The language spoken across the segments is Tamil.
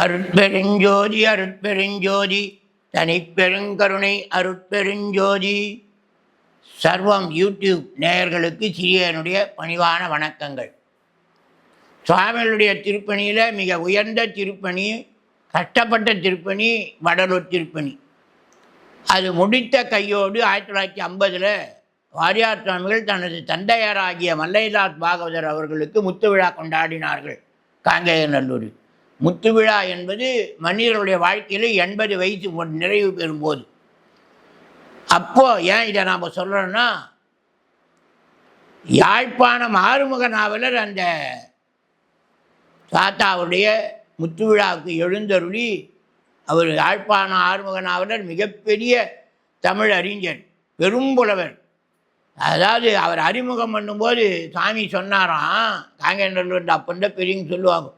அருட்பெருஞ்சோதி அருட்பெருஞ்சோதி தனிப்பெருங்கருணை அருட்பெருஞ்சோதி. சர்வம் யூடியூப் நேயர்களுக்கு சிறியனுடைய பணிவான வணக்கங்கள். சுவாமிகளுடைய திருப்பணியில் மிக உயர்ந்த திருப்பணி கஷ்டப்பட்ட திருப்பணி வடலூர் திருப்பணி. அது முடித்த கையோடு ஆயிரத்தி தொள்ளாயிரத்தி ஐம்பதில் வாரியார் சுவாமிகள் தனது தந்தையராகிய மல்லைதாஸ் பாகவதர் அவர்களுக்கு முத்து விழா கொண்டாடினார்கள் காங்கேயநல்லூரில். முத்து விழா என்பது மனிதர்களுடைய வாழ்க்கையில் எண்பது வயசு நிறைவு பெறும்போது. அப்போது ஏன் இதை நாம் சொல்கிறோன்னா யாழ்ப்பாணம் ஆறுமுக நாவலர் அந்த தாத்தாவுடைய முத்து விழாவுக்கு எழுந்தருளி அவர் யாழ்ப்பாணம் ஆறுமுக நாவலர் மிகப்பெரிய தமிழ் அறிஞர் பெரும்புலவர். அதாவது அவர் அறிமுகம் பண்ணும்போது சாமி சொன்னாராம் காங்கேநல்லூர் அப்பந்த பெரியவங்க சொல்லுவாங்க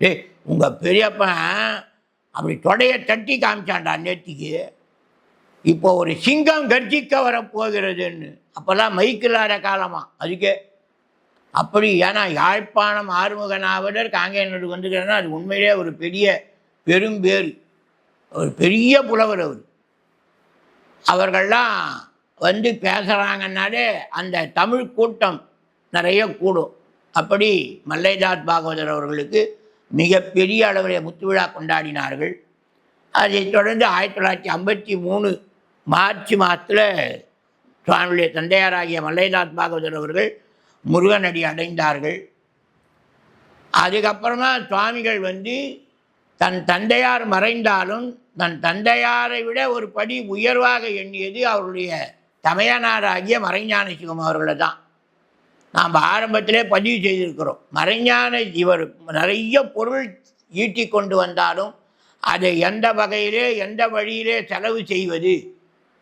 டேய் உங்கள் பெரியப்பன் அப்படி தொடையை தட்டி காமிச்சான்டா நேத்திக்கு. இப்போ ஒரு சிங்கம் கர்ஜிக்க வரப்போகிறதுன்னு. அப்போல்லாம் மைக்கில்லாத காலமாக அதுக்கே. அப்படி ஏன்னா யாழ்ப்பாணம் ஆறுமுக நாவலர் காங்கேயனூருக்கு வந்துக்கிறேன்னா அது உண்மையிலே ஒரு பெரிய பெரும்பேர் ஒரு பெரிய புலவர் அவர். அவர்கள்லாம் வந்து பேசுகிறாங்கன்னாலே அந்த தமிழ் கூட்டம் நிறைய கூடும். அப்படி மல்லைதாத் பாகவதர் அவர்களுக்கு மிகப்பெரிய அளவில் முத்துவிழா கொண்டாடினார்கள். அதைத் தொடர்ந்து ஆயிரத்தி தொள்ளாயிரத்தி ஐம்பத்தி மூணு மார்ச் மாதத்தில் சுவாமியுடைய தந்தையாராகிய மல்லைநாத் பாகவதர் அவர்கள் முருகனடி அடைந்தார்கள். அதுக்கப்புறமா சுவாமிகள் வந்து தன் தந்தையார் மறைந்தாலும் தன் தந்தையாரை விட ஒரு படி உயர்வாக எண்ணியது அவருடைய தமையனாராகிய மறைஞான சிவம் அவர்களை தான் நாம் ஆரம்பத்திலே பதிவு செய்திருக்கிறோம். மறைஞான இவர் நிறைய பொருள் ஈட்டி கொண்டு வந்தாலும் அதை எந்த வகையிலே எந்த வழியிலே செலவு செய்வது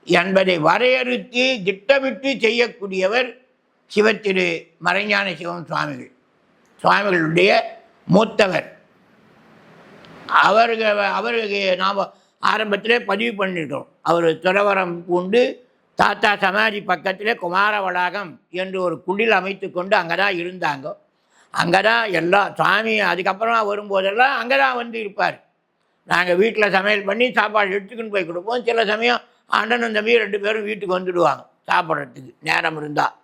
என்பதை வரையறுத்து திட்டமிட்டு செய்யக்கூடியவர் சிவத்திரு மறைஞான சிவம் சுவாமிகள். சுவாமிகளுடைய மூத்தவர். அவர்கள் அவருக்கு நாம் ஆரம்பத்திலே பதிவு பண்ணிட்டோம். அவர் துறவரம் பூண்டு தாத்தா சமாதி பக்கத்திலே குமார வளாகம் என்று ஒரு குடில் அமைத்து கொண்டு அங்கே தான் இருந்தாங்க. அங்கே தான் எல்லா சுவாமி அதுக்கப்புறமா வரும்போதெல்லாம் அங்கே தான் வந்து இருப்பார். நாங்கள் வீட்டில் சமையல் பண்ணி சாப்பாடு எடுத்துக்கின்னு போய் கொடுப்போம். சில சமயம் அண்ணனும் தம்பி ரெண்டு பேரும் வீட்டுக்கு வந்துடுவாங்க சாப்பிட்றதுக்கு நேரம் இருந்தால்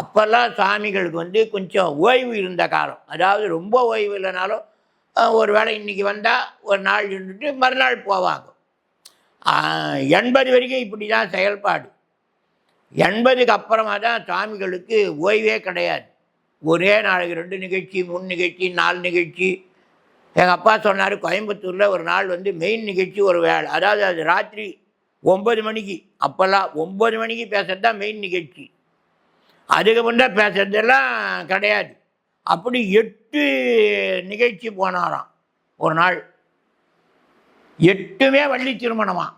அப்போல்லாம் சாமிகளுக்கு வந்து கொஞ்சம் ஓய்வு இருந்த காலம். அதாவது ரொம்ப ஓய்வு இல்லைனாலும் ஒரு வேளை இன்றைக்கி வந்தால் ஒரு நாள் இருந்துட்டு மறுநாள் போவாங்க. எண்பது வரைக்கும் இப்படி தான் செயல்பாடு. எண்பதுக்கு அப்புறமா தான் சாமிகளுக்கு ஓய்வே கிடையாது. ஒரே நாளைக்கு ரெண்டு நிகழ்ச்சி மூணு நிகழ்ச்சி நாலு நிகழ்ச்சி. எங்கள் அப்பா சொன்னார் கோயம்புத்தூரில் ஒரு நாள் வந்து மெயின் நிகழ்ச்சி ஒரு வேலை அதாவது அது ராத்திரி ஒம்பது மணிக்கு. அப்போல்லாம் ஒம்பது மணிக்கு பேசுறது தான் மெயின் நிகழ்ச்சி. அதுக்கு முன்னே பேசுறதெல்லாம் கிடையாது. அப்படி எட்டு நிகழ்ச்சி போனாராம் ஒரு நாள். எட்டுமே வள்ளி திருமணமாக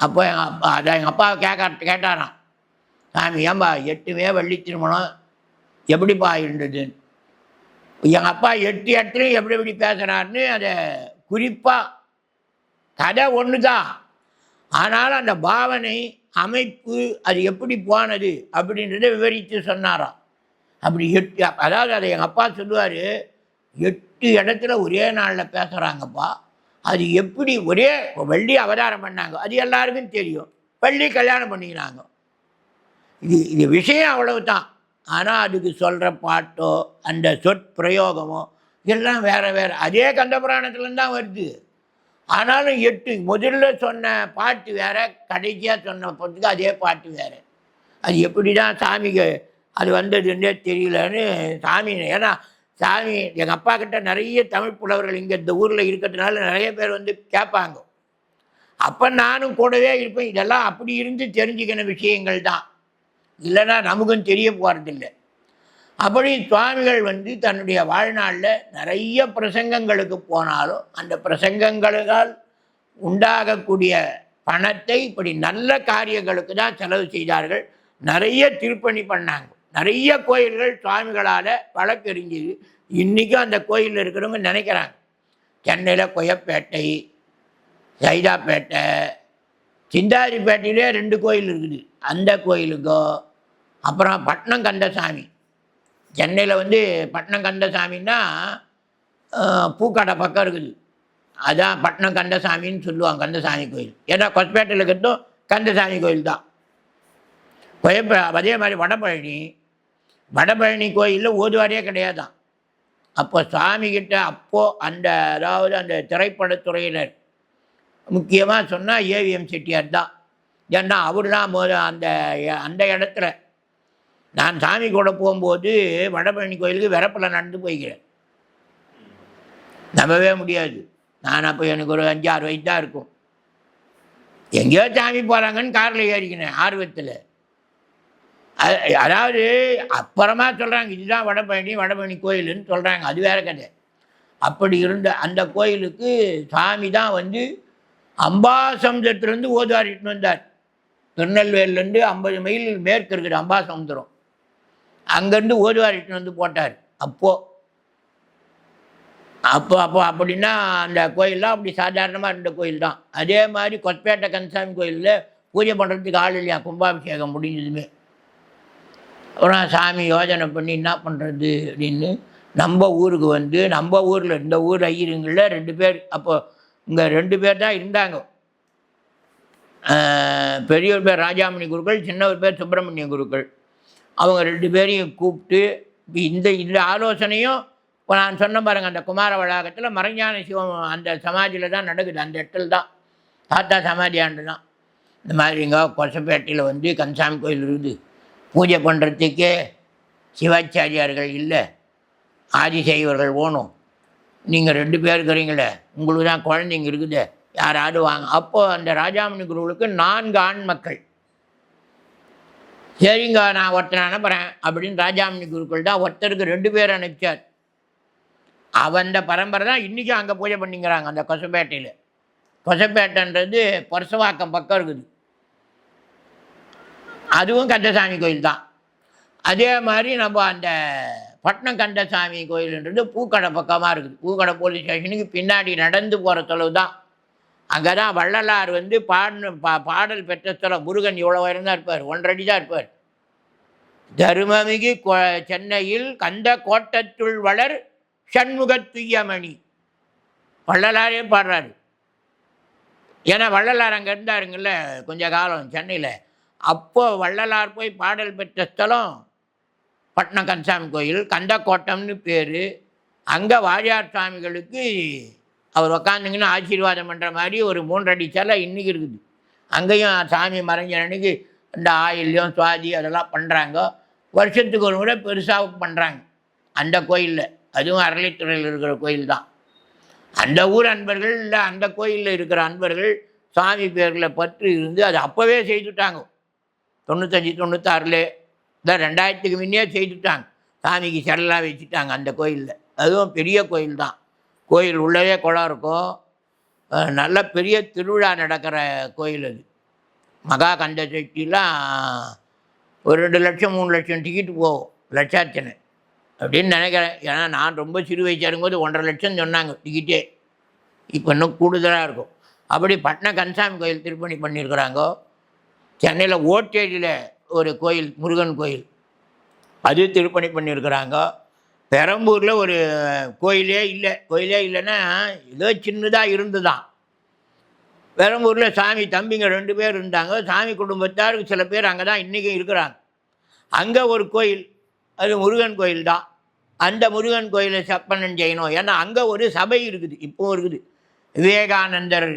அப்போ எங்கள் அப்பா அதை எங்கள் அப்பா கேட்க கேட்டாராம். சாமி ஏன்பா எட்டுமே வள்ளி திருமணம்? எப்படிப்பா இருந்ததுன்னு எங்கள் அப்பா எட்டு எட்டுலையும் எப்படி எப்படி பேசுகிறாருன்னு அதை குறிப்பாக கதை ஒன்று தான் ஆனாலும் அந்த பாவனை அமைப்பு அது எப்படி போனது அப்படின்றத விவரித்து சொன்னாராம். அப்படி எட்டு அதாவது அதை எங்கள் அப்பா சொல்லுவார் எட்டு இடத்துல ஒரே நாளில் பேசுகிறாங்கப்பா அது எப்படி ஒரே வள்ளி அவதாரம் பண்ணாங்க? அது எல்லாருக்கும் தெரியும். வள்ளி கல்யாணம் பண்ணிக்கிறாங்க இது இது விஷயம் அவ்வளவு தான் ஆனால் அதுக்கு சொல்கிற பாட்டோ அந்த சொற்பிரயோகமோ எல்லாம் வேறு வேறு. அதே கந்தபுராணத்துலேருந்து தான் வருது. ஆனாலும் எட்டு முதல்ல சொன்ன பாட்டு வேறு கடைசியாக சொன்ன பொறுத்துக்கு அதே பாட்டு வேறு. அது எப்படி தான் சாமிக்கு அது வந்ததுன்னே தெரியலன்னு சாமி ஏன்னா சாமி எங்கள் அப்பா கிட்ட நிறைய தமிழ் புலவர்கள் இங்கே இந்த ஊரில் இருக்கிறதுனால நிறைய பேர் வந்து கேட்பாங்க. அப்போ நானும் கூடவே இருப்பேன். இதெல்லாம் அப்படி இருந்து தெரிஞ்சுக்கின விஷயங்கள் தான். இல்லைன்னா நமக்கும் தெரிய போகிறதில்ல அப்படி சுவாமிகள் வந்து தன்னுடைய வாழ்நாளில் நிறைய பிரசங்கங்களுக்கு போனாலும் அந்த பிரசங்கங்களால் உண்டாகக்கூடிய பணத்தை இப்படி நல்ல காரியங்களுக்கு தான் செலவு செய்தார்கள். நிறைய திருப்பணி பண்ணாங்க. நிறைய கோயில்கள் சுவாமிகளால் வழக்கறிஞ்சது இன்றைக்கும் அந்த கோயிலில் இருக்கிறவங்க நினைக்கிறாங்க. சென்னையில் கொயப்பேட்டை சைதாப்பேட்டை சிந்தாதிப்பேட்டையிலே ரெண்டு கோயில் இருக்குது. அந்த கோயிலுக்கோ அப்புறம் பட்னம் கந்தசாமி சென்னையில் வந்து பட்னம் கந்தசாமின்னா பூக்கடை பக்கம் இருக்குது. அதான் பட்னம் கந்தசாமின்னு சொல்லுவாங்க கந்தசாமி கோயில். ஏன்னா கொஸ்பேட்டையில் இருக்கிறதும் கந்தசாமி கோயில் தான் கோயப்ப அதே மாதிரி வடபழனி வடபழனி கோயிலில் ஓதுவாரே கிடையாதான். அப்போ சாமிக்கிட்ட அப்போது அந்த அதாவது அந்த திரைப்படத்துறையினர் முக்கியமாக சொன்னால் ஏவிஎம் செட்டியார் தான். ஏன்னா அவர் தான் போது அந்த அந்த இடத்துல. நான் சாமி கூட போகும்போது வடபழனி கோயிலுக்கு வெறப்பில் நடந்து போய்க்கிறேன். நம்பவே முடியாது. நான் அப்போ எனக்கு ஒரு அஞ்சாறு வயசு தான் இருக்கும். எங்கேயோ சாமி போகிறாங்கன்னு காரில் ஏறிக்கினேன் ஆர்வத்தில். அதாவது அப்புறமா சொல்கிறாங்க இதுதான் வடபழனி வடபழனி கோயிலுன்னு சொல்கிறாங்க அது வேற கதை. அப்படி இருந்த அந்த கோயிலுக்கு சாமி தான் வந்து அம்பாசமுத்திரத்துலேருந்து ஓதுவாரிட்டு வந்தார். திருநெல்வேலிலேருந்து ஐம்பது மைல் மேற்கு இருக்குது அம்பாசமுத்திரம். அங்கேருந்து ஓதுவாரிட்டு வந்து போட்டார். அப்போது அப்போ அப்போ அப்படின்னா அந்த கோயிலெலாம் அப்படி சாதாரணமாக இருந்த கோயில் தான். அதே மாதிரி கொத்பேட்டை கந்தசாமி கோயிலில் பூஜை பண்ணுறதுக்கு ஆள் இல்லையா? கும்பாபிஷேகம் முடிஞ்சதுமே. அப்புறம் சாமி யோஜனை பண்ணி என்ன பண்ணுறது அப்படின்னு நம்ம ஊருக்கு வந்து நம்ம ஊரில் இந்த ஊர் ஐயருங்களில் ரெண்டு பேர். அப்போது இங்கே ரெண்டு பேர் தான் இருந்தாங்க. ஆஹ் பெரியவர் பேர் ராஜாமணி குருக்கள் சின்னவர் பேர் சுப்பிரமணிய குருக்கள். அவங்க ரெண்டு பேரையும் கூப்பிட்டு இந்த இந்த ஆலோசனையும் இப்போ நான் சொன்ன பாருங்க அந்த குமார வளாகத்தில் மறைஞான சிவம் அந்த சமாஜியில் தான் நடக்குது. அந்த இடத்துல தான் தாத்தா சமாதி ஆண்டு தான் இந்த மாதிரிங்க கொசப்பேட்டையில் வந்து கந்தசாமி கோயில் இருக்குது. பூஜை பண்ணுறதுக்கே சிவாச்சாரியார்கள் இல்லை. ஆதிசைவர்கள் ஓணும் நீங்கள் ரெண்டு பேர் இருக்கிறீங்களே உங்களுக்கு தான் குழந்தைங்க இருக்குது யாராவது வாங்க. அப்போது அந்த ராஜாமணி குருவுக்கு நான்கு ஆண் மக்கள். சரிங்க நான் ஒருத்தனை அனுப்புகிறேன் அப்படின்னு ராஜாமணி குருக்கள் தான் ஒருத்தருக்கு ரெண்டு பேர் அனுப்பிச்சார். அவந்த பரம்பரை தான் இன்றைக்கும் அங்கே பூஜை பண்ணிக்கிறாங்க அந்த கொசப்பேட்டையில். கொசப்பேட்டைன்றது பொரசவாக்கம் பக்கம் இருக்குது. அதுவும் கந்தசாமி கோயில் தான் அதே மாதிரி நம்ம அந்த பட்னம் கந்தசாமி கோயில்ன்றது பூக்கடை பக்கமாக இருக்குது. பூக்கடை போலீஸ் ஸ்டேஷனுக்கு பின்னாடி நடந்து போகிற தொலைவு தான் அங்கே தான் வள்ளலார் வந்து பாடின பா பாடல் பெற்ற ஸ்தலம். முருகன் இவ்வளோ உயரம் தான் இருப்பார். ஒன்றடி தான் இருப்பார். தருமமிகு கொ சென்னையில் கந்த கோட்டத்துள் வளர் சண்முகத்துய்யமணி வள்ளலாரே பாடுறாரு. ஏன்னா வள்ளலார் அங்கே இருந்தாருங்கள்ல கொஞ்ச காலம் சென்னையில். அப்போ வள்ளலார் போய் பாடல் பெற்ற ஸ்தலம் பட்னம் கந்தசாமி கோயில் கந்தக்கோட்டம்னு பேர். அங்கே வாரியார் சாமிகளுக்கு அவர் உக்காந்துங்கன்னு ஆசீர்வாதம் பண்ணுற மாதிரி ஒரு மூன்றடி சிலை இன்றைக்கி இருக்குது. அங்கேயும் சாமி மறைஞ்ச அன்னைக்கு இந்த ஆயில்யம் சுவாதி அதெல்லாம் பண்ணுறாங்க வருஷத்துக்கு ஒரு முறை பெருசாக பண்ணுறாங்க அந்த கோயிலில். அதுவும் அரளித்துறையில் இருக்கிற கோயில் தான். அந்த ஊர் அன்பர்கள் இல்லை அந்த கோயிலில் இருக்கிற அன்பர்கள் சாமி பேரில் பற்று இருந்து அதை அப்போவே செய்துட்டாங்க. தொண்ணூத்தஞ்சு தொண்ணூத்தாறில் இந்த ரெண்டாயிரத்துக்கு முன்னே செய்துட்டாங்க. சாமிக்கு சிலைலாம் வச்சுட்டாங்க அந்த கோயிலில். அதுவும் பெரிய கோயில் தான் கோயில் உள்ளவே குளம் இருக்கும். நல்ல பெரிய திருவிழா நடக்கிற கோயில் அது. மகா கந்த சக்திலாம் ஒரு ரெண்டு லட்சம் மூணு லட்சம் டிக்கெட்டு போகும் லட்சார்ச்சனை. அப்படின்னு நினைக்கிறேன். ஏன்னா நான் ரொம்ப சிறு வயசாக இருக்கும்போது ஒன்றரை லட்சம் சொன்னாங்க டிக்கெட்டே இப்போ இன்னும் கூடுதலாக இருக்கும். அப்படி பட்டினம் கன்சாமி கோயில் திருப்பணி பண்ணியிருக்கிறாங்கோ. சென்னையில் ஓட்டேடியில் ஒரு கோயில் முருகன் கோயில். அது திருப்பணி பண்ணியிருக்கிறாங்க. பெரம்பூரில் ஒரு கோயிலே இல்லை. கோயிலே இல்லைன்னா ஏதோ சின்னதாக இருந்துதான். பெரம்பூரில் சாமி தம்பிங்க ரெண்டு பேர் இருந்தாங்க. சாமி குடும்பத்தாருக்கு சில பேர் அங்கே தான் இன்றைக்கும் இருக்கிறாங்க. அங்கே ஒரு கோயில் அது முருகன் கோயில் தான். அந்த முருகன் கோயிலை செப்பனம் செய்யணும். ஏன்னா அங்கே ஒரு சபை இருக்குது. இப்போவும் இருக்குது. விவேகானந்தர்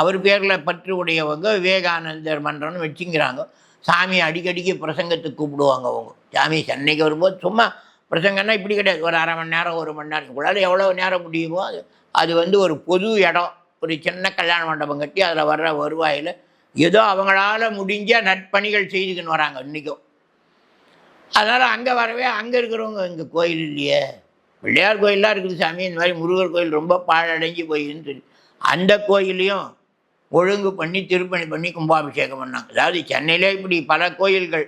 அவர் பேரில் பற்று உடையவங்க விவேகானந்தர் மன்றம்னு வச்சுங்கிறாங்க. சாமி அடிக்கடிக்கு பிரசங்கத்துக்கு கூப்பிடுவாங்க அவங்க. சாமி சென்னைக்கு வரும்போது சும்மா பிரசங்கன்னா இப்படி கிடையாது. ஒரு அரை மணி நேரம் ஒரு மணி நேரம் உங்களால் எவ்வளோ நேரம் முடியுமோ அது அது வந்து ஒரு பொது இடம். ஒரு சின்ன கல்யாண மண்டபம் கட்டி அதில் வர்ற வருவாயில் ஏதோ அவங்களால முடிஞ்ச நற்பணிகள் செய்துக்கின்னு வராங்க இன்றைக்கும் அதனால் அங்கே வரவே அங்கே இருக்கிறவங்க இங்கே கோயில் இல்லையே. பிள்ளையார் கோயிலெலாம் இருக்குது சாமி. இந்த மாதிரி முருகர் கோயில் ரொம்ப பாழடைஞ்சு போயின்னு சொல்லி. அந்த கோயிலையும் ஒழுங்கு பண்ணி திருப்பணி பண்ணி கும்பாபிஷேகம் பண்ணாங்க. அதாவது சென்னையிலே இப்படி பல கோயில்கள்.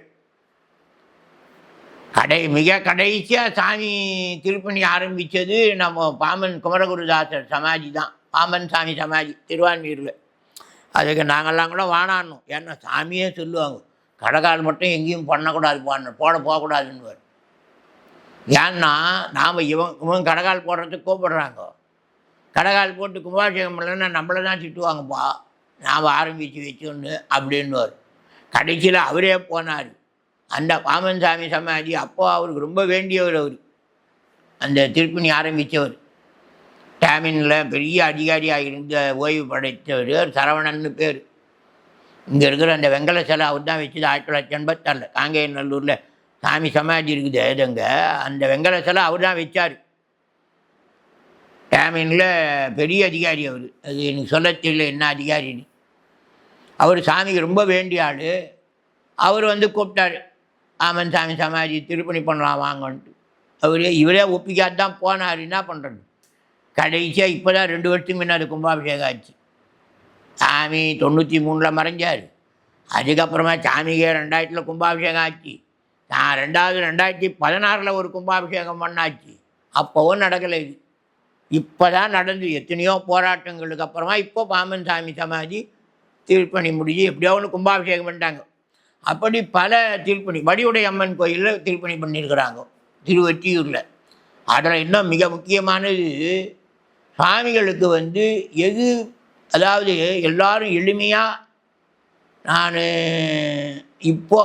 கடை மிக கடைசியாக சாமி திருப்பணி ஆரம்பித்தது நம்ம பாமன் குமரகுருதாசர் சமாதி தான். பாமன் சாமி சமாதி திருவான்மீரில் அதுக்கு நாங்கள்லாம் கூட வானாடணும் ஏன்னா சாமியே சொல்லுவாங்க. கடைக்கால் மட்டும் எங்கேயும் பண்ணக்கூடாது போடணும் போட போகக்கூடாதுன்னு ஏன்னா நாம் இவன் இவன் கடைக்கால் போடுறதுக்கு கூப்பிடுறாங்க. கடகால் போட்டு கும்பாபிஷேகம் பண்ணலன்னா நம்மளை தான் திட்டுவாங்கப்பா. நாம் ஆரம்பித்து வச்சோன்னு அப்படின்னுவார். கடைசியில் அவரே போனார். அந்த பாமன் சாமி சமாதி அப்போ அவருக்கு ரொம்ப வேண்டியவர் அவர். அந்த திருப்பணி ஆரம்பித்தவர் டேமினில் பெரிய அதிகாரியாக இருந்த ஓய்வு படைத்தவர் சரவணன்னு பேர். இங்கே இருக்கிற அந்த வெங்கல சிலை அவர் தான் வச்சது ஆயிரத்தி தொள்ளாயிரத்தி எண்பத்தாறில். காங்கேயநல்லூரில் சாமி சமாதி இருக்குது இதுங்க அந்த வெங்கல சிலை அவர் தான் வச்சார். டேமினில் பெரிய அதிகாரி அவர். அது எனக்கு சொல்ல தெரியல என்ன அதிகாரின்னு. அவர் சாமிக்கு ரொம்ப வேண்டிய ஆள். அவர் வந்து கூப்பிட்டாரு. ஆமன் சாமி சமாதி திருப்பணி பண்ணலாம் வாங்கன்ட்டு. அவரே இவரே ஒப்பிக்காது தான் போனார். என்ன பண்ணுறது கடைசியாக இப்போ தான் ரெண்டு வருஷத்துக்கு முன்னாடி கும்பாபிஷேகம் ஆச்சு. சாமி தொண்ணூற்றி மூணில் மறைஞ்சார். அதுக்கப்புறமா சாமிக்கே ரெண்டாயிரத்தில் கும்பாபிஷேகம் ஆச்சு. நான் ரெண்டாவது ரெண்டாயிரத்தி பதினாறில் ஒரு கும்பாபிஷேகம் பண்ணாச்சு. அப்போவும் நடக்கலை இது. இப்போ தான் நடந்து எத்தனையோ போராட்டங்களுக்கு அப்புறமா இப்போ பாமன் சாமி சமாதி திருப்பணி முடிஞ்சு எப்படியோ ஒன்று கும்பாபிஷேகம் பண்ணிட்டாங்க. அப்படி பல திருப்பணி வடிவுடை அம்மன் கோயிலில் திருப்பணி பண்ணியிருக்கிறாங்க திருவெற்றியூரில். அதில் இன்னும் மிக முக்கியமானது சுவாமிகளுக்கு வந்து எது அதாவது எல்லாரும் எளிமையாக நான் இப்போ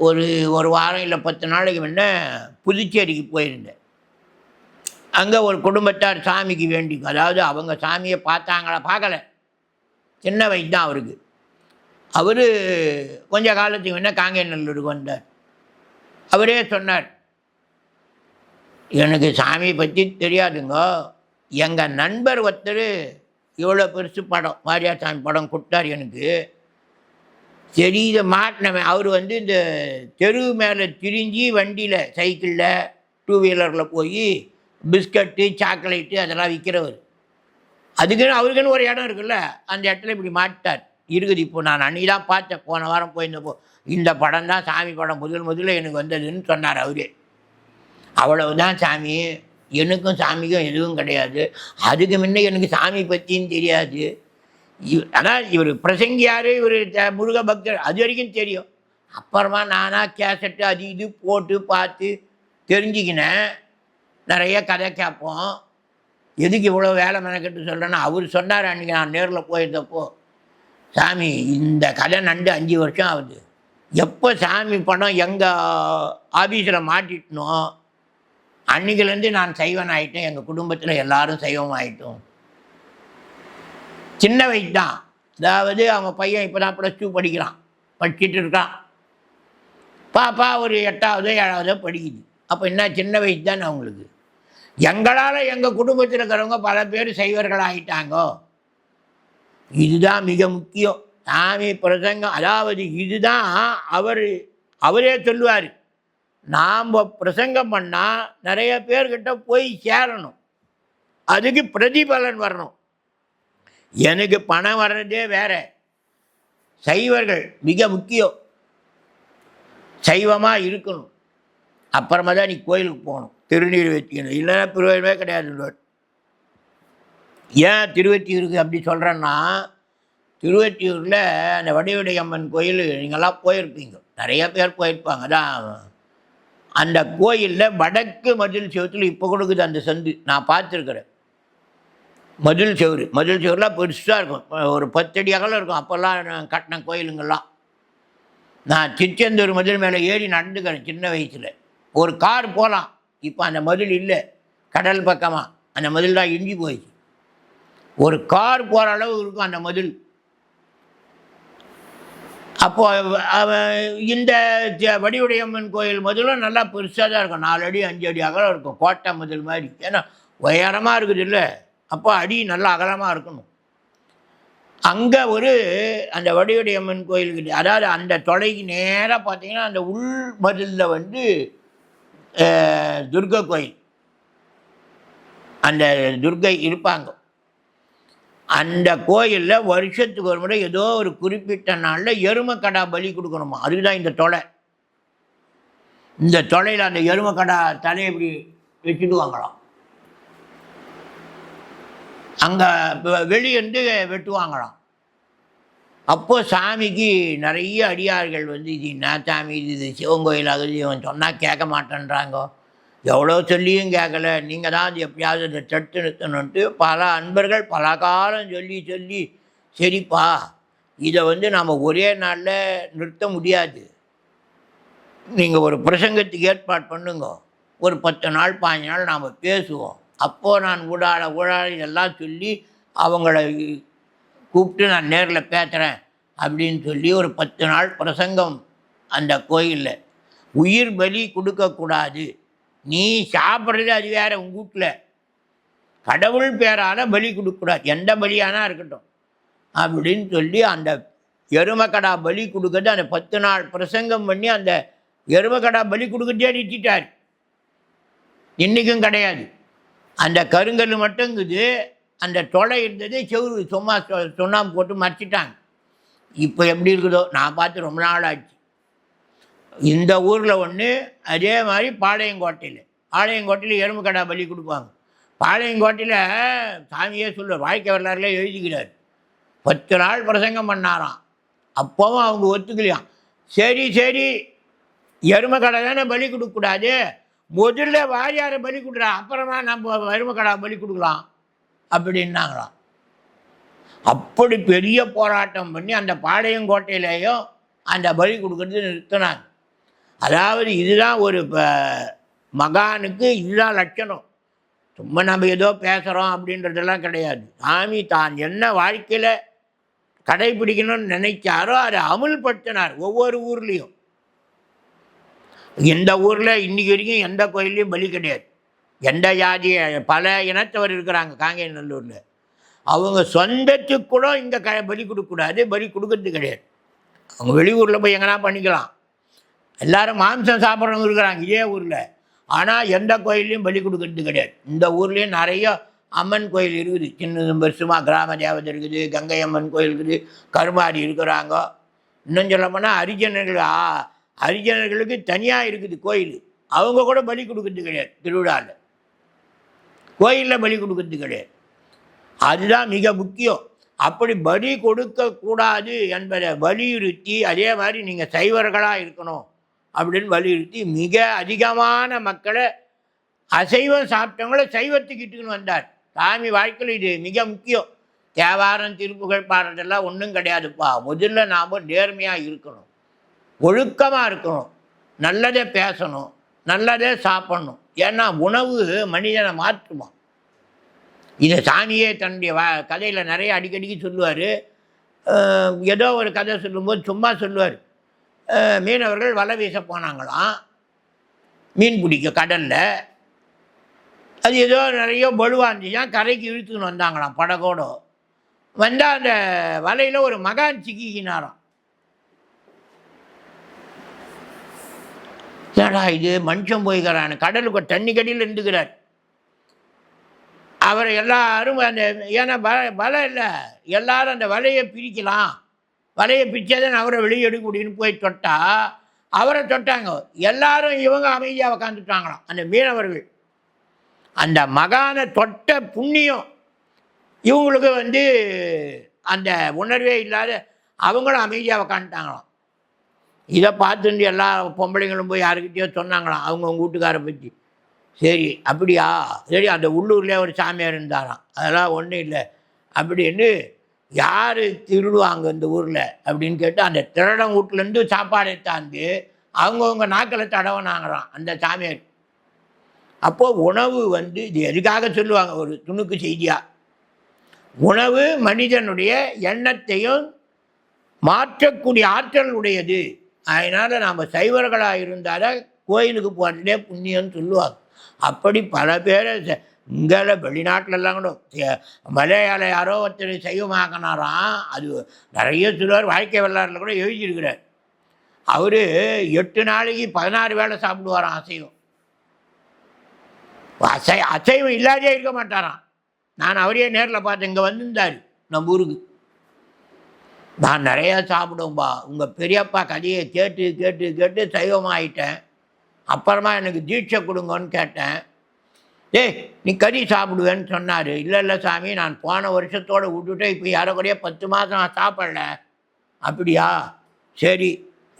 ஒரு ஒரு வாரம் இல்லை பத்து நாளைக்கு முன்ன புதுச்சேரிக்கு போயிருந்தேன். அங்கே ஒரு குடும்பத்தார் சாமிக்கு வேண்டி அதாவது அவங்க சாமியை பார்த்தாங்களா பார்க்கல. சின்ன வயசு தான் அவருக்கு. அவர் கொஞ்ச காலத்துக்கு முன்ன காங்கேநல்லூருக்கு வந்தார். அவரே சொன்னார் எனக்கு சாமியை பற்றி தெரியாதுங்க. எங்கள் நண்பர் ஒருத்தர் இவ்வளோ பெருசு படம் மாரியார் சாமி படம் கொடுத்தார் எனக்கு. சரி இதை மாட்டினவன் அவர் வந்து இந்த தெரு மேலே திரிஞ்சு வண்டியில் சைக்கிளில் டூ வீலரில் போய் பிஸ்கட்டு சாக்லேட்டு அதெல்லாம் விற்கிறவர் அதுக்குன்னு அவருக்குன்னு ஒரு இடம் இருக்குல்ல. அந்த இடத்துல இப்படி மாட்டார் இருக்குது இப்போ நான் அன்னைக்கு தான் பார்த்தேன். போன வாரம் போயிருந்தப்போ இந்த படம் தான் சாமி படம். முதல் முதல்ல எனக்கு வந்ததுன்னு சொன்னார் அவரே. அவ்வளவுதான் சாமி. எனக்கும் சாமிக்கும் எதுவும் கிடையாது. அதுக்கு முன்ன எனக்கு சாமி பற்றியும் தெரியாது. இவ் அதான் இவர் பிரசங்கியார் இவர் முருக பக்தர். அது வரைக்கும் தெரியும். அப்புறமா நானாக கேசட்டு அது இது போட்டு பார்த்து தெரிஞ்சுக்கினேன். நிறைய கதை கேட்போம். எதுக்கு இவ்வளோ வேலை மெனக்கெட்டு சொல்கிறேன்னா அவர் சொன்னார் அன்றைக்கி நான் நேரில் போயிருந்தப்போ சாமி இந்த கதை நண்டு அஞ்சு வருஷம் ஆகுது. எப்போ சாமி பணம் எங்கள் ஆஃபீஸில் மாட்டிட்டனோ அன்னைக்கிலேருந்து நான் சைவன் ஆகிட்டேன் எங்கள் குடும்பத்தில் எல்லாரும் சைவம் ஆகிட்டோம் சின்ன வயசு தான். அதாவது அவங்க பையன் இப்போ தான் ப்ளஸ் டூ படிக்கிறான். படிச்சுட்டு இருக்கான். பாப்பா ஒரு எட்டாவதோ ஏழாவதோ படிக்குது. அப்போ என்ன சின்ன வயசு தானே அவங்களுக்கு? எங்களால் எங்கள் குடும்பத்தில் இருக்கிறவங்க பல பேர் சைவர்கள் ஆகிட்டாங்கோ இதுதான் மிக முக்கியம். சாமி பிரசங்கம் அதாவது இதுதான் அவர் அவரே சொல்லுவார். நாம் பிரசங்கம் பண்ணால் நிறைய பேர்கிட்ட போய் சேரணும். அதுக்கு பிரதிபலன் வரணும். எனக்கு பணம் வர்றதே வேற. சைவர்கள் மிக முக்கியம். சைவமாக இருக்கணும். அப்புறமா தான் நீ கோயிலுக்கு போகணும். திருநீர் வச்சுக்கணும் இல்லைன்னா பிரயோஜனமே கிடையாது ஏன் திருவெற்றியூருக்கு அப்படி சொல்கிறேன்னா திருவெற்றியூரில் அந்த வடிவடை அம்மன் கோயில் நீங்கள்லாம் போயிருப்பீங்க. நிறைய பேர் போயிருப்பாங்க. தான் அந்த கோயிலில் வடக்கு மதில் செவத்தில் இப்போ கொடுக்குது அந்த சந்து. நான் பார்த்துருக்குறேன். மதில் செவரு மதில் செவருலாம் பெருசாக இருக்கும். ஒரு பத்தடி அகலம் இருக்கும். அப்போல்லாம் நான் கட்டின கோயிலுங்கெல்லாம். நான் திருச்செந்தூர் மதில் மேலே ஏறி நடந்துக்கிறேன் சின்ன வயசில். ஒரு கார் போகலாம் இப்போ அந்த மதில் இல்லை. கடல் பக்கமாக அந்த மதில் தான் இஞ்சி போயிடுச்சு. ஒரு கார் போகிற அளவு இருக்கும் அந்த மதில். அப்போ இந்த வடிவுடையம்மன் கோயில் மதிலும் நல்லா பெருசாக தான் இருக்கும். நாலு அடி அஞ்சு அடி அகலம் இருக்கும். கோட்டை மதில் மாதிரி. ஏன்னா உயரமாக இருக்குது இல்லை. அப்போ அடி நல்லா அகலமாக இருக்கணும். அங்கே ஒரு அந்த வடிவுடையம்மன் கோயிலுக்கு அதாவது அந்த தொலைக்கு நேராக பார்த்தீங்கன்னா அந்த உள் மதிலில் வந்து துர்க கோயில். அந்த துர்கை இருப்பாங்க. அந்த கோயிலில் வருஷத்துக்கு ஒரு முறை ஏதோ ஒரு குறிப்பிட்ட நாளில் எருமக்கடா பலி கொடுக்கணுமா? அதுதான் இந்த தொலை. இந்த தொலையில் அந்த எருமக்கடா தலையை இப்படி வச்சுடுவாங்களாம் அங்கே வெளியேருந்து வெட்டுவாங்களாம். அப்போ சாமிக்கு நிறைய அடியார்கள் வந்து இது என்ன சாமி? இது இது சிவன் கோயிலாகுது இவன் சொன்னால் கேட்க மாட்டேன்றாங்கோ? எவ்வளோ சொல்லியும் கேட்கல. நீங்கள் தான் அது எப்படியாவது இதை தடுத்து நிறுத்தணுன்ட்டு பல அன்பர்கள் பல காலம் சொல்லி சொல்லி சரிப்பா இதை வந்து நாம் ஒரே நாளில் நிறுத்த முடியாது. நீங்கள் ஒரு பிரசங்கத்துக்கு ஏற்பாடு பண்ணுங்க. ஒரு பத்து நாள் பாஞ்சு நாள் நாம் பேசுவோம். அப்போது நான் ஊடாட ஊடாட இதெல்லாம் சொல்லி அவங்கள கூப்பிட்டு நான் நேரில் பேசுகிறேன் அப்படின்னு சொல்லி ஒரு பத்து நாள் பிரசங்கம் அந்த கோயிலில். உயிர் பலி கொடுக்கக்கூடாது நீ சாப்பிட்றது அது வேற உங்கள் வீட்டில் கடவுள் பேரால் பலி கொடுக்கக்கூடாது எந்த பலியானா இருக்கட்டும். அப்படின்னு சொல்லி அந்த எருமக்கடா பலி கொடுக்கறது அந்த பத்து நாள் பிரசங்கம் பண்ணி அந்த எருமக்கடா பலி கொடுக்கறதே நிறுத்திட்டார். இன்றைக்கும் கிடையாது. அந்த கருங்கல் மட்டுங்குது. அந்த தொலை இருந்தது செவுரு சும்மா சுண்ணாம்பு போட்டு மறைச்சிட்டாங்க. இப்போ எப்படி இருக்குதோ? நான் பார்த்து ரொம்ப நாள் ஆச்சு. இந்த ஊரில் ஒன்று அதே மாதிரி பாளையங்கோட்டையில். பாளையங்கோட்டையில் எறும்பு கடா பலி கொடுப்பாங்க. பாளையங்கோட்டையில் சாமியே சொல்லுவார் வாழ்க்கை வரலாறுல எழுதிக்கிறார். பத்து நாள் பிரசங்கம் பண்ணாராம். அப்போவும் அவங்க ஒத்துக்கலையாம். சரி சரி எருமை கடை தானே பலி கொடுக்கக்கூடாது. முதல்ல வாரியாரை பலி கொடுறா அப்புறமா நம்ம எருமை கடை பலி கொடுக்கலாம். அப்படின்னாங்களாம். அப்படி பெரிய போராட்டம் பண்ணி அந்த பாளையங்கோட்டையிலேயும் அந்த பலி கொடுக்கறது நிறுத்தினாங்க. அதாவது இதுதான் ஒரு மகானுக்கு இதுதான் லட்சணம். சும்மா நம்ம ஏதோ பேசுகிறோம் அப்படின்றதெல்லாம் கிடையாது. சாமி தான் என்ன வாழ்க்கையில் கடைபிடிக்கணும்னு நினைச்சாரோ அதை அமுல்படுத்தினார் ஒவ்வொரு ஊர்லேயும். எந்த ஊரில் இன்றைக்கி வரைக்கும் எந்த கோயில்லையும் பலி கிடையாது. எந்த ஜாதி பல இனத்தவர் இருக்கிறாங்க காங்கேயநல்லூரில். அவங்க சொந்தத்துக்கு கூட இங்கே க பலி கொடுக்கக்கூடாது பலி கொடுக்கறது கிடையாது. அவங்க வெளியூரில் போய் எங்கன்னா பண்ணிக்கலாம். எல்லாரும் மாம்சம் சாப்பிட்றவங்க இருக்கிறாங்க இதே ஊரில். ஆனால் எந்த கோயில்லையும் பலி கொடுக்கறது கிடையாது. இந்த ஊர்லேயும் நிறைய அம்மன் கோயில் இருக்குது. சின்ன வருஷமாக கிராம தேவதை இருக்குது கங்கை அம்மன் கோயில் இருக்குது கருமாரி இருக்கிறாங்க. இன்னும் சொல்ல போனால் ஹரிஜனர்கள் ஆ ஹரிஜனர்களுக்கு தனியாக இருக்குது கோயில். அவங்க கூட பலி கொடுக்கறது கிடையாது திருவிழாவில் கோயிலில் பலி கொடுக்கறது கிடையாது அதுதான் மிக முக்கியம். அப்படி பலி கொடுக்கக்கூடாது என்பதை வலியுறுத்தி அதே மாதிரி நீங்கள் சைவர்களாக இருக்கணும் அப்படின்னு வலியுறுத்தி மிக அதிகமான மக்களை அசைவம் சாப்பிட்டவங்கள சைவத்துக்கு இட்டுன்னு வந்தார். சாமி வாழ்க்கையில் இது மிக முக்கியம். தேவாரம் திருப்புகழ் பாடுறதெல்லாம் ஒன்றும் கிடையாதுப்பா. முதல்ல நாம் நேர்மையாக இருக்கணும். ஒழுக்கமாக இருக்கணும். நல்லதே பேசணும். நல்லதே சாப்பிடணும். ஏன்னா உணவு மனிதனை மாற்றுமா? இதை சாமியே தன்னுடைய வ கதையில் நிறைய அடிக்கடிக்கு சொல்லுவார். ஏதோ ஒரு கதை சொல்லும்போது சும்மா சொல்லுவார். மீனவர்கள் வலை வீச போனாங்களாம். மீன் பிடிக்க கடலில். அது ஏதோ நிறைய பலுவாக இருந்துச்சான் கரைக்கு இழுத்துன்னு வந்தாங்களாம் படகோட. வந்தால் அந்த வலையில் ஒரு மகான் சிக்கிக்கினாராம். ஏடா இது? மனுஷன் போய்கிறான் கடலுக்கு தண்ணி கடியில் இருந்துக்கிறார். அவரை எல்லாரும் அந்த ஏன்னா வ வலை இல்லை. எல்லாரும் அந்த வலையை பிரிக்கலாம். வலையை பிரித்தாதான் அவரை வெளியே எடுக்க முடியும்னு போய் தொட்டால் அவரை தொட்டாங்க. எல்லாரும் இவங்க அமைதியாக உக்காந்துட்டாங்களாம். அந்த மீனவர்கள். அந்த மகானை தொட்ட புண்ணியம் இவங்களுக்கு வந்து அந்த உணர்வே இல்லாத அவங்களும் அமைதியாக உக்காந்துட்டாங்களாம். இதை பார்த்துட்டு எல்லா பொம்பளைங்களும் போய் யாருக்கிட்டேயோ சொன்னாங்களாம் அவங்கவுங்க வீட்டுக்காரை பற்றி சரி அப்படியா? சரி அந்த உள்ளூர்லேயே ஒரு சாமியார் இருந்தாராம். அதெல்லாம் ஒன்றும் இல்லை. அப்படின்னு யார் திருடுவாங்க இந்த ஊரில்? அப்படின்னு கேட்டு அந்த திருடன் வீட்டிலேருந்து சாப்பாடு எடுத்தாந்து அவங்கவுங்க நாக்கில் தடவினாங்களாம் அந்த சாமியார். அப்போது உணவு வந்து இது எதுக்காக சொல்லுவாங்க ஒரு துணுக்கு செய்தியாக உணவு மனிதனுடைய எண்ணத்தையும் மாற்றக்கூடிய ஆற்றல் உடையது அதனால் நாம் சைவர்களாக இருந்தால் கோயிலுக்கு போகிறதே புண்ணியம்னு சொல்லுவாங்க. அப்படி பல பேரை ச- இங்கே வெளிநாட்டிலலாம் கூட ச- மலையாள யாரோ ஒருத்தர் சைவமாக்கினாராம். அது நிறைய சொல்லுவார். வாழ்க்கை வரலாறுல கூட எழுதியிருக்கிறார். அவர் எட்டு நாளைக்கு பதினாறு வேளை சாப்பிடுவாராம் அசைவம். அசை அசைவம் இல்லாதே இருக்க மாட்டாராம். நான் அவரையே நேரில் பார்த்தேன் இங்கே வந்திருந்தார். நம்ம ஊருக்கு. நான் நிறையா சாப்பிடும்பா. உங்கள் பெரியப்பா கதையை கேட்டு கேட்டு கேட்டு சைவமாயிட்டேன். அப்புறமா எனக்கு தீட்சை கொடுங்கன்னு கேட்டேன். டேய் நீ கறி சாப்பிடுவேன்னு சொன்னார். இல்லை இல்லை சாமி நான் போன வருஷத்தோடு விட்டுட்டு இப்போ யாரோடைய பத்து மாதம் நான் சாப்பிடல. அப்படியா? சரி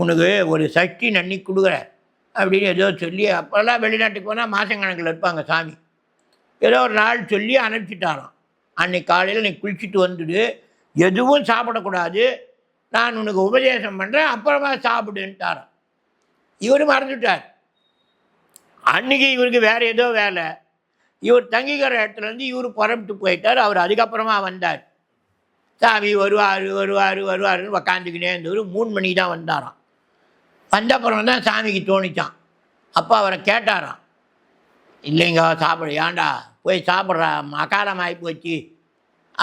உனக்கு ஒரு சஷ்டி நன்னி கொடுக்குறேன் அப்படின்னு ஏதோ சொல்லி அப்போல்லாம் வெளிநாட்டுக்கு போனால் மாதக்கணக்கில் இருப்பாங்க சாமி. ஏதோ ஒரு நாள் சொல்லி அனுப்பிச்சிட்டாராம். அன்னைக்கு காலையில் நீ குளிச்சுட்டு வந்துடு. எதுவும் சாப்பிடக்கூடாது. நான் உனக்கு உபதேசம் பண்ணுறேன் அப்புறமா சாப்பிடுன்ட்டார் இவர் மறந்துட்டார். அன்னைக்கு இவருக்கு வேறு ஏதோ வேலை. இவர் தங்கிக்கிற இடத்துலேருந்து இவர் புறப்பட்டு போயிட்டார். அவர் அதுக்கப்புறமா வந்தார். சாமி வருவார் வருவார் வருவாருன்னு உக்காந்துக்கினே இருந்தவர் மூணு மணிக்கு தான் வந்தாராம். வந்த அப்புறம் தான் சாமிக்கு தோணிச்சான் அப்போ அவரை கேட்டாராம். இல்லைங்க சாப்பிட ஏன்டா போய் சாப்பிட்றா மக்காலம் ஆகி போச்சு.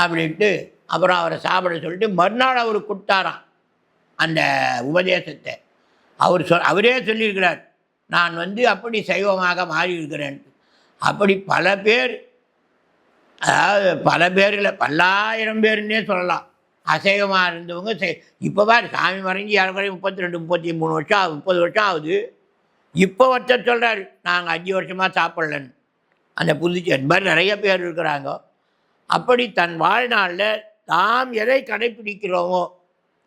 அப்படின்ட்டு அப்புறம் அவரை சாப்பிட சொல்லிட்டு மறுநாள் அவர் கொடுத்தாராம் அந்த உபதேசத்தை. அவர் சொல் அவரே சொல்லியிருக்கிறார் நான் வந்து அப்படி சைவமாக மாறியிருக்கிறேன். அப்படி பல பேர் அதாவது பல பேரில் பல்லாயிரம் பேருன்னே சொல்லலாம். அசைவமாக இருந்தவங்க செய் இப்போ பாரு சாமி மறைஞ்சி ஏறக்குறைய முப்பத்தி ரெண்டு முப்பத்தி மூணு வருஷம் ஆகுது முப்பது வருஷம் ஆகுது. இப்போ ஒருத்தர் சொல்கிறாரு நாங்கள் அஞ்சு வருஷமாக சாப்பிட்லன்னு. அந்த புதுச்சேரி மாதிரி நிறைய பேர் இருக்கிறாங்க. அப்படி தன் வாழ்நாளில் நாம் எதை கடைப்பிடிக்கிறோமோ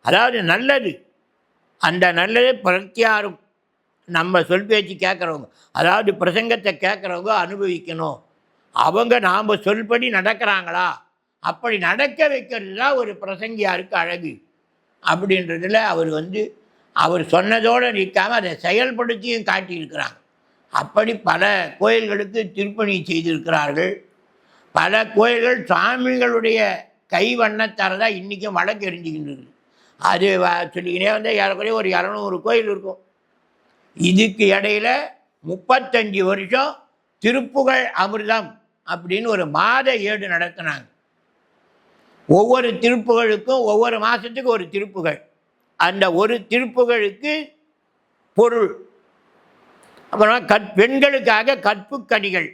அதாவது நல்லது. அந்த நல்லதை பிரத்தியாரும் நம்ம சொல் பேச்சு கேட்குறவங்க அதாவது பிரசங்கத்தை கேட்குறவங்க அனுபவிக்கணும். அவங்க நாம் சொல்படி நடக்கிறாங்களா? அப்படி நடக்க வைக்கிறது தான் ஒரு பிரசங்கியாருக்கு அழகு. அப்படின்றதுல அவர் வந்து அவர் சொன்னதோடு நிற்காமல் அதை செயல்படுத்தியும் காட்டியிருக்கிறாங்க. அப்படி பல கோயில்களுக்கு திருப்பணி செய்திருக்கிறார்கள். பல கோயில்கள் சாமிகளுடைய கை வண்ணத்தால் தான் இன்றைக்கும் வழக்கு எரிஞ்சுக்கின்றது. அது சொல்லிக்கினே வந்து ஏறக்குறைய ஒரு இரநூறு கோயில் இருக்கும். இதுக்கு இடையில முப்பத்தஞ்சு வருஷம் திருப்புகழ் அமிர்தம் அப்படின்னு ஒரு மாத ஏடு நடத்தினாங்க. ஒவ்வொரு திருப்புகழுக்கும் ஒவ்வொரு மாதத்துக்கு ஒரு திருப்புகழ். அந்த ஒரு திருப்புகழுக்கு பொருள். அப்புறமா கற் பெண்களுக்காக கற்புக்கணிகள்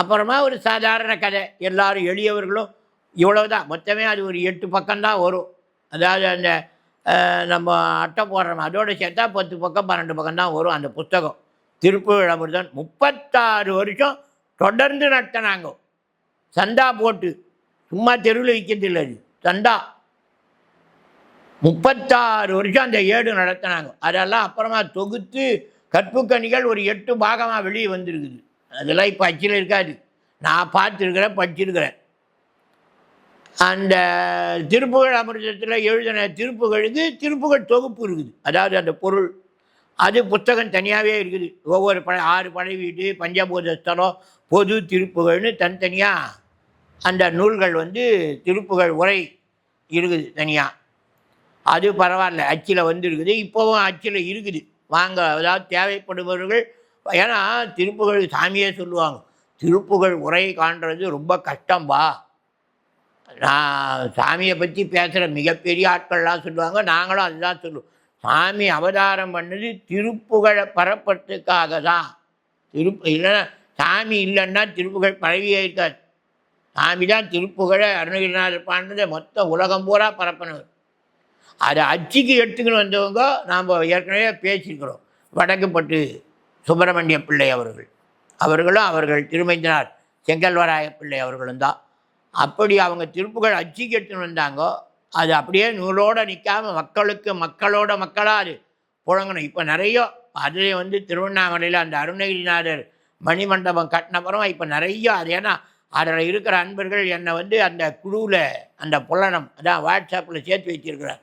அப்புறமா ஒரு சாதாரண கதை. எல்லாரும் எளியவர்களும் இவ்வளவுதான். மொத்தமே அது ஒரு எட்டு பக்கம்தான் வரும். அதாவது அந்த நம்ம அட்டை போடுறோம். அதோட சேர்த்தா பத்து பக்கம் பன்னெண்டு பக்கம் தான் வரும் அந்த புத்தகம். திருப்புகழ் முப்பத்தாறு வருஷம் தொடர்ந்து நடத்தினாங்க. சந்தா போட்டு. சும்மா தெருவில் விற்கிறது இல்லை அது. சந்தா. முப்பத்தாறு வருஷம் அந்த ஏடு நடத்தினாங்க. அதெல்லாம் அப்புறமா தொகுத்து கற்புக்கணிகள் ஒரு எட்டு பாகமாக வெளியே வந்திருக்குது. அதெல்லாம் இப்போ அச்சில் இருக்காது. நான் பார்த்துருக்குறேன் படிச்சிருக்கிறேன். அந்த திருப்புகழ் அமிர்தத்தில் எழுதின திருப்புகழுக்கு திருப்புகழ் தொகுப்பு இருக்குது. அதாவது அந்த பொருள் அது புத்தகம் தனியாகவே இருக்குது. ஒவ்வொரு படை ஆறு படை வீடு பஞ்சபூத ஸ்தலம் பொது திருப்புகழ்னு தனித்தனியாக அந்த நூல்கள் வந்து திருப்புகழ் உரை இருக்குது தனியாக அது பரவாயில்ல அச்சில் வந்துருக்குது. இப்போவும் அச்சில் இருக்குது. வாங்க அதாவது தேவைப்படுபவர்கள் ஏன்னா திருப்புகழ் சாமியே சொல்லுவாங்க. திருப்புகழ் உரை காண்றது ரொம்ப கஷ்டம்பா நான் சாமியை பற்றி பேசுகிற மிகப்பெரிய ஆட்கள்லாம் சொல்லுவாங்க நாங்களும் அதுதான் சொல்லுவோம். சாமி அவதாரம் பண்ணது திருப்புகழை பரப்புறதுக்காக தான். திருப்பு இல்லைன்னா சாமி இல்லைன்னா திருப்புகழ் பரவியே இருக்காது. சாமி தான் திருப்புகழை அருணகிரிநாதர் பாண்டதை மொத்த உலகம் பூரா பரப்பினவர். அதை அச்சுக்கு எடுத்துக்கின்னு வந்தவங்க நாம் ஏற்கனவே பேசியிருக்கிறோம். வடக்குப்பட்டு சுப்பிரமணிய பிள்ளை அவர்கள். அவர்களும் அவர்கள் திருமைந்தனார் செங்கல்வராய பிள்ளை அவர்களும் தான். அப்படி அவங்க திருப்புகள் அச்சுக்கு வந்தாங்கோ அது அப்படியே நூலோடு நிற்காம மக்களுக்கு மக்களோட மக்களாக அது. புழங்கணும். இப்போ நிறைய அதிலே வந்து திருவண்ணாமலையில் அந்த அருணகிரிநாதர் மணிமண்டபம் கட்டினப்புறம் இப்போ நிறைய அது. ஏன்னா அதில் இருக்கிற அன்பர்கள் என்னை வந்து அந்த குழுவில் அந்த புலனம் அதான் வாட்ஸ்அப்பில் சேர்த்து வச்சிருக்கிறார்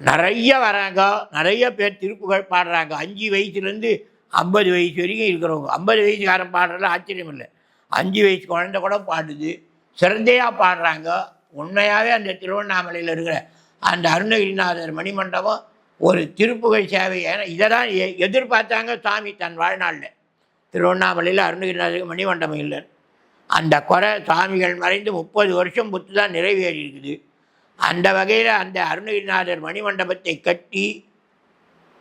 நிறைய வராங்க நிறைய பேர் திருப்புகழ் பாடுறாங்க. அஞ்சு வயசுலேருந்து ஐம்பது வயசு வரைக்கும் இருக்கிறவங்க. ஐம்பது வயசுக்காரன் பாடுறதுல ஆச்சரியம் இல்லை அஞ்சு வயசு குழந்தை கூட பாடுது. சிறந்தையாக பாடுறாங்க. உண்மையாகவே அந்த திருவண்ணாமலையில் இருக்கிற அந்த அருணகிரிநாதர் மணிமண்டபம் ஒரு திருப்புகழ் சேவை. ஏன்னா இதை தான் எ- எதிர்பார்த்தாங்க சாமி தன் வாழ்நாளில். திருவண்ணாமலையில் அருணகிரிநாதருக்கு மணிமண்டபம் இல்லை. அந்த குறை சாமிகள் மறைந்து முப்பது வருஷம் புத்து தான் நிறைவேறி இருக்குது. அந்த வகையில் அந்த அருணகிரிநாதர் மணிமண்டபத்தை கட்டி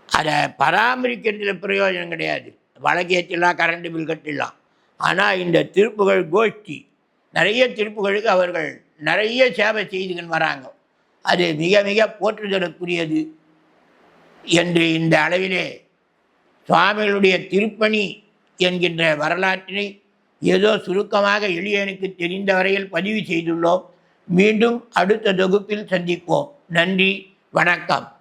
அதை பராமரிக்கிறதுல பிரயோஜனம் கிடையாது. வழக்கேற்றிடலாம் கரண்ட் பில் கட்டிடலாம். ஆனால் இந்த திருப்புகழ் கோஷ்டி நிறைய திருப்புகளுக்கு அவர்கள் நிறைய சேவை செய்துகள் வராங்க. அது மிக மிக போற்றுதலுக்குரியது என்று இந்த அளவிலே சுவாமிகளுடைய திருப்பணி என்கின்ற வரலாற்றினை ஏதோ சுருக்கமாக எளியனுக்கு தெரிந்த வரையில் பதிவு செய்துள்ளோம். மீண்டும் அடுத்த தொகுப்பில் சந்திப்போம். நன்றி. வணக்கம்.